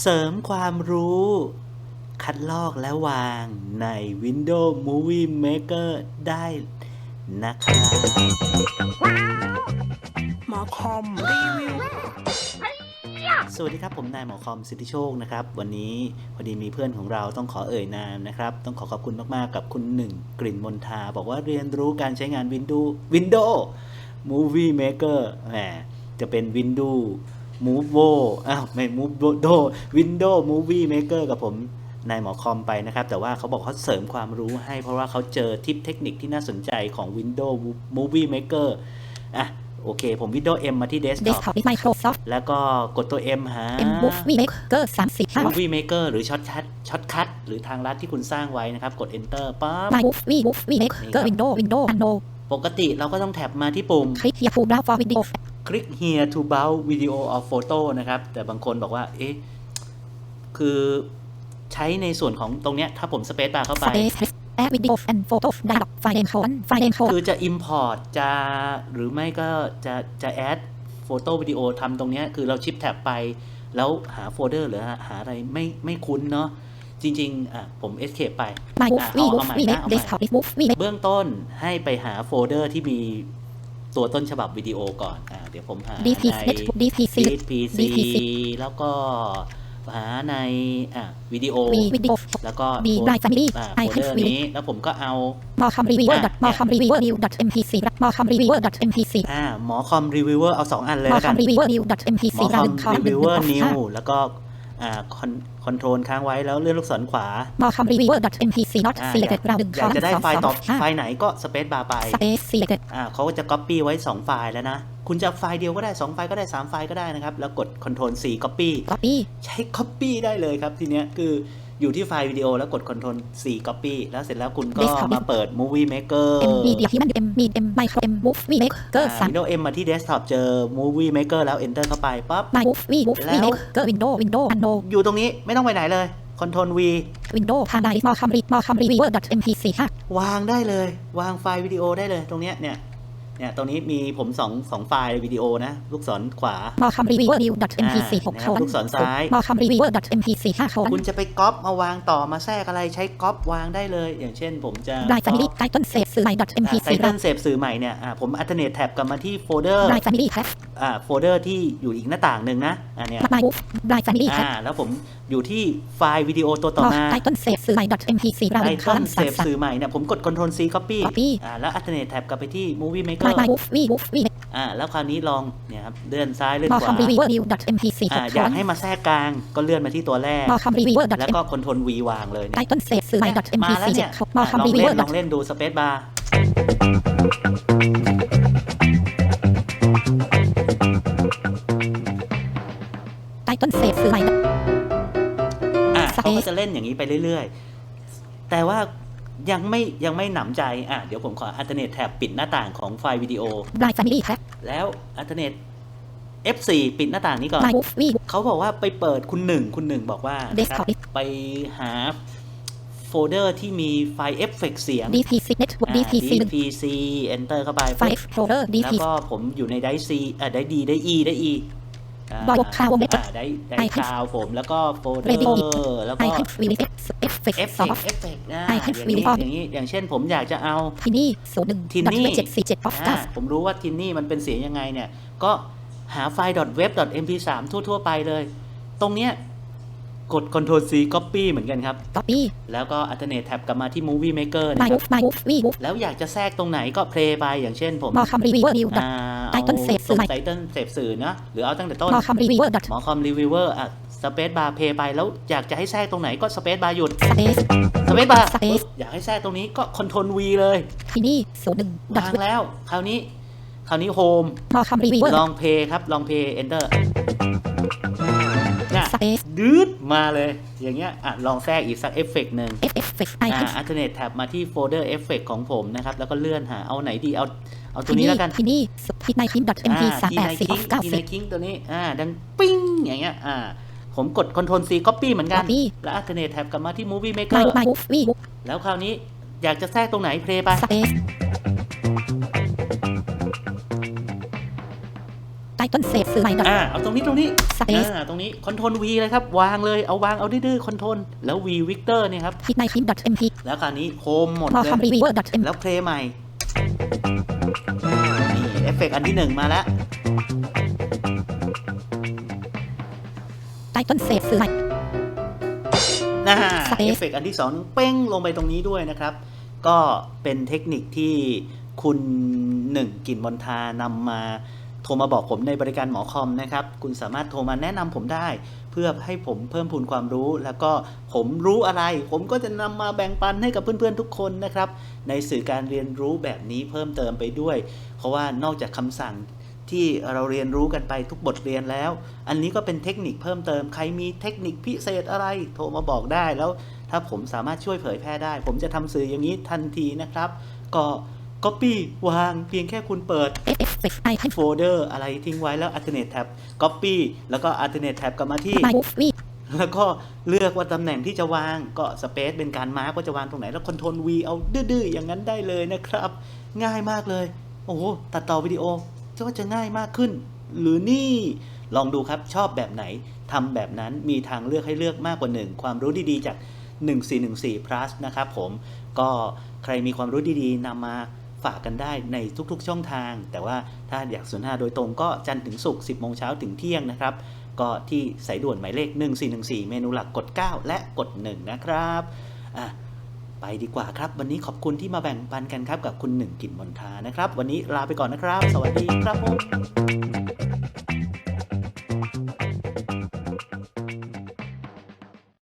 เสริมความรู้ คัดลอกและวางใน Windows Movie Maker ได้นะครับหมอคอมรีวิวสวัสดีครับ ผมนายหมอคอมสิทธิโชคนะครับ วันนี้พอดีมีเพื่อนของเราต้องขอเอ่ยนามนะครับ ต้องขอขอบคุณมากๆกับคุณหนึ่งกลิ่นมนทา บอกว่าเรียนรู้การใช้งาน Windows Windows Movie Maker แหมจะเป็น Windows Move อ้าวไม่ Move Windows Movie Maker กับผมนายหมอคอมไปนะครับ แต่ว่าเขาบอกเขาเสริมความรู้ให้เพราะว่าเขาเจอทิปเทคนิคที่น่าสนใจของ Windows Movie Maker อะโอเค ผม Windows M มาที่ Desktop Desktop with Microsoft แล้วก็กดตัว M หา M Movie Maker 35 Movie Maker หรือช็อตคัทช็อตคัทหรือทางลัดที่คุณสร้างไว้นะครับ กด Enter ปั๊บ My Movie Movie Maker Window Window Window ปกติเราก็ต้องแท็บมาที่ปุ่มคลิก here to browse for video คลิ ก here to browse video or photo นะครับ แต่บางคนบอกว่า เอ๊ะ คือใช้ในส่วนของตรงเนี้ย ถ้าผมสเปซบาร์เข้าไป Space Add Videos and Photos Dialog File Name Colon File Name Colon คือจะ import จะหรือไม่ก็จะจะ add โฟโต้วิดีโอทำตรงเนี้ย คือเราชิปแท็บไป แล้วหาโฟลเดอร์หรือหาหาอะไรไม่ไม่คุ้นเนาะจริงๆอะผม escape ไป My อะ Movie เอาเอาใหม่ Movie นะ Maker เอาใหม่ Desktop with Movie Maker เบื้องต้นให้ไปหาโฟลเดอร์ที่มี ตัวต้นฉบับวิดีโอก่อนอ่าเดี๋ยวผมหา DPC ใน Network DPC DPC DPC แล้วก็หาในอะวิดีโอ V Video แล้วก็ B โฟล Drive Family อ่าโฟล I เดอ have ร์ Video นี้แล้วผมก็เอา Mocom Reviewer อะ Mocom Reviewer New MPC Mocom Reviewer MPC อ่าหมอคอมรีวิวเวอร์เอา2อันเลยแล้วกั Mocom น Reviewer New MPC หมอคอม1รีวิวเวอร์1นิวแล้วก็ อ่าคอนคอนโทรลค้างไว้แล้วเลื่อนลูกศรขวา Mocom Reviewer MPC Not อ่า Selected อยาก Round 1 อยากจะได้ไฟล์ต่อไฟ2ล์ไหนก็สเปซบาร์ไป Space Selected อ่าเขาก็จะ Copy ไว้ 2 ไฟล์แล้วนะ คุณจะไฟล์เดียวก็ได้ 2 ไฟล์ก็ได้ 3 ไฟล์ก็ได้นะครับ แล้วกด Ctrl C Copy Copy ใช้ Copy ได้เลยครับทีเนี้ยคือ อยู่ที่ไฟล์วิดีโอแล้วกด Ctrl C Copy แล้วเสร็จแล้วคุณก็ Desktop มาเปิด Movie Maker M Media Human M Media M Micro M Movie Maker อ่า Windows M มาที่ Desktop เจอ Movie Maker แล้ว Enter เข้าไปปั๊บ3 My Movie Movie แล้ว Maker Window Window Window อยู่ตรงนี้ไม่ต้องไปไหนเลย Ctrl V Window Paradise Mocom Re Mocom Reviewer MPC 5วางได้เลย วางไฟล์วิดีโอได้เลยตรงเนี้ยเนี่ย เนี่ยตรงนี้มีผมสองสองไฟล์วิดีโอนะ ลูกศรขวา Mocom Reviewer New MPC อ่า6นะครับลูกศรซ้าย Mocom Reviewer MPC 5คุณจะไปก๊อปมาวางต่อมาแทรกอะไรใช้ก๊อปวางได้เลย อย่างเช่นผมจะ Drive Family Title Save สื่ อใหม่ MPC ไทเทิลเซฟสื่อใหม่เนี่ยอ่าผมอัลเทอร์เนทแท็บกลับมาที่โฟลเดอร์ Drive Family Tab อ่าโฟลเดอร์ที่อยู่อีกหน้าต่างหนึ่งนะอันเนี้ย My Move Drive Family อ่า Tab แล้วผมอยู่ที่ไฟล์วิดีโอตัวต่อมา Title Save สื่อใหม่ MPC ไท Round เทิลเซฟ3สื่อใหม่เนี่ยผมกด Ctrl C Copy Copy อ่าแล้วอัลเทอร์เนทแท็บกลับไปที่ Movie 3 Maker My Movie Movie อ่าแล้วคราวนี้ลองเนี่ยครับเลื่อนซ้ายเลื่อนขวา Mocom Reviewer New MPC อ่าอยากให้มาแทรกกลางก็เลื่อนมาที่ตัวแรก Mocom Reviewer แล้วก็ Ctrl V วางเลยเนี่ย Title Save สื่อใหม่มาแล้ว MPC เนี่ย7อะ Mocom ลองเล่ Reviewer นลองเล่นดูสเปซบาร์ Title Save สื่อใหม่อะสเปซเขาก็จะเล่นอย่างนี้ไปเรื่อยๆ แต่ว่า ยังไม่ยังไม่หนำใจ อะ เดี๋ยวผมขออัลเทอร์เนทแท็บปิดหน้าต่างของไฟล์วิดีโอ Drive Family Tab แล้วอัลเทอร์เนท F4 ปิดหน้าต่างนี้ก่อน My Movie เขาบอกว่าไปเปิดคุณหนึ่งคุณหนึ่งบอกว่านะครับ Desktop ไปหาโฟลเดอร์ที่มีไฟล์เอฟเฟกต์เสียง DPC Network อ่า DPC 1 DPC Enter เข้าไป File Explorer แล้ว DPC ก็ผมอยู่ในไดซีอ่าได้ดีได้ E ได้ E อ่า บอยกคาววงเล็บอ่าได้ได้ I have คาวผมแล้วก็โฟลเดอ Radio ร์แล้วก็ I have Really Effect เอฟเฟก Soft ต์เอฟเฟกต์นะ I อ have ย่างนี้ really อย่างนี้อย่างเช่นผมอยากจะเอาที่นี่ศูนย์หนึ่งที่ดับนี่เบิลเจ็ดสี่เจ็ดป๊อปอ่ากัสผมรู้ว่าทินนี่มันเป็นเสียงยังไงเนี่ย ก็หาไฟล์ .web .mp3 ทั่วๆไปเลย ตรงเนี้ย กด Ctrl C Copy เหมือนกันครับก๊อปปี้แล้วก็ alternate tab กลับมาที่ Movie Maker มานะคมูรับฟมามูฟวีมูฟแล้วอยากจะแทรกตรงไหนก็ play ไปอย่างเช่นผม มอคำรีวิวเวอร์นิวดับอ่าไตเติ้ลเสพสื่อใหม่ ไตเติ้ลเสพสื่อนะหรือเอาตั้งแต่ต้น มอคำรีวิวเวอร์ดับหมอคอมรีวิวเวอร์อะสเปซบาร์เพย์ไปแล้วอยากจะให้แทรกตรงไหนก็สเปซบาร์หยุดสเปซ สเปซบาร์ Space อยากให้แทรกตรงนี้ก็คอนโทรล V เลยที่นี่ศูนย์หนึ่งดับวางแล้ว คราวนี้ คราวนี้โฮมมอคำรีวิวเวอร์ลองเพย์ครับ ลองเพย์ enter เนี่ย สเปซดืดมาเลย อย่างเงี้ยอะลองแทรกอีกสักเอฟเฟกต์หนึ่งเอฟเอฟเฟกไออ่าคัน alternate tab มาที่โฟลเดอร์เอฟเฟกของผมนะครับ แล้วก็เลื่อนหาเอาไหนดีเอาเอาตัวที่นี้นี่แล้วกันที่นี่สุดที่ในคิมดับเอ็มพีสามแปดสี่ออฟเก้าที่สิในบคิงตัวนี้อ่าดังปิ้งอย่างเงี้ยอ่าผมกด Ctrl C Copy เหมือนกัน Copy แล้ว alternate tab กลับมาที่ Movie มา Maker มามูฟวีมูฟแล้วคราวนี้อยากจะแทรกตรงไหนเพลย์ไป ตใต้ต้นเศษสื่อใหม่ดอทอ่าเอาตรงนี้ตรงนี้สเปซอ่าตรงนี้คอนโทรล V เลยครับ วางเลยเอาวางเอาดื้อๆคอนโทรลแล้ว V Victor เนี่ยครับฮิตในคิมดอทเอ็มพีแล้วคราวนี้โฮมหมดมอเลคอมรีย วิวเวอร์ดอทเอ็มแล้วเพลย์ใหม่นี่เอฟเฟกต์อันที่หนึ่งมาแล้ว ใต้ต้นเศษสื่อใหม่นะสเปซ เอฟเฟกต์อันที่สองเป้งลงไปตรงนี้ด้วยนะครับ ก็เป็นเทคนิคที่คุณหนึ่งกลิ่นมนทานำมา โทรมาบอกผมในบริการหมอคอมนะครับ คุณสามารถโทรมาแนะนำผมได้ เพื่อให้ผมเพิ่มพูนความรู้ แล้วก็ผมรู้อะไร ผมก็จะนำมาแบ่งปันให้กับเพื่อนๆทุกคนนะครับ ในสื่อการเรียนรู้แบบนี้เพิ่มเติมไปด้วย เพราะว่านอกจากคำสั่งที่เราเรียนรู้กันไปทุกบทเรียนแล้ว อันนี้ก็เป็นเทคนิคเพิ่มเติม ใครมีเทคนิคพิเศษอะไร โทรมาบอกได้แล้ว ถ้าผมสามารถช่วยเผยแพร่ได้ ผมจะทำสื่ออย่างนี้ทันทีนะครับ ก็ Copy วางเพียงแค่คุณเปิดเอฟเอฟเฟกต์ไอคอนโฟลเดอร์อะไรทิ้งไว้แล้ว alternate tab copy แล้วก็ alternate tab กลับมาที่ไมมูฟวีแล้วก็เลือกว่าตำแหน่งที่จะวางก็สเปซเป็นการมาร์กว่าจะวางตรงไหนแล้วคอนโทรล V เอาดื้อๆอย่างนั้นได้เลยนะครับ ง่ายมากเลย โอ้โหตัดต่อวิดีโอก็จะง่ายมากขึ้น หรือนี่ลองดูครับชอบแบบไหนทำแบบนั้นมีทางเลือกให้เลือกมากกว่าหนึ่งความรู้ดีๆจาก 1414 plus นะครับผม ก็ใครมีความรู้ดีๆนำมา ฝากกันได้ในทุกๆช่องทาง แต่ว่าถ้าอยากสนทนาโดยตรงก็จันทร์ถึงศุกร์10โมงเช้าถึงเที่ยงนะครับ ก็ที่สายด่วนหมายเลข 1414 เมนูหลักกด 9 และกด 1 นะครับอะไปดีกว่าครับ วันนี้ขอบคุณที่มาแบ่งปันกันครับกับคุณหนึ่งกินมนทานะครับ วันนี้ลาไปก่อนนะครับ สวัสดีครับผม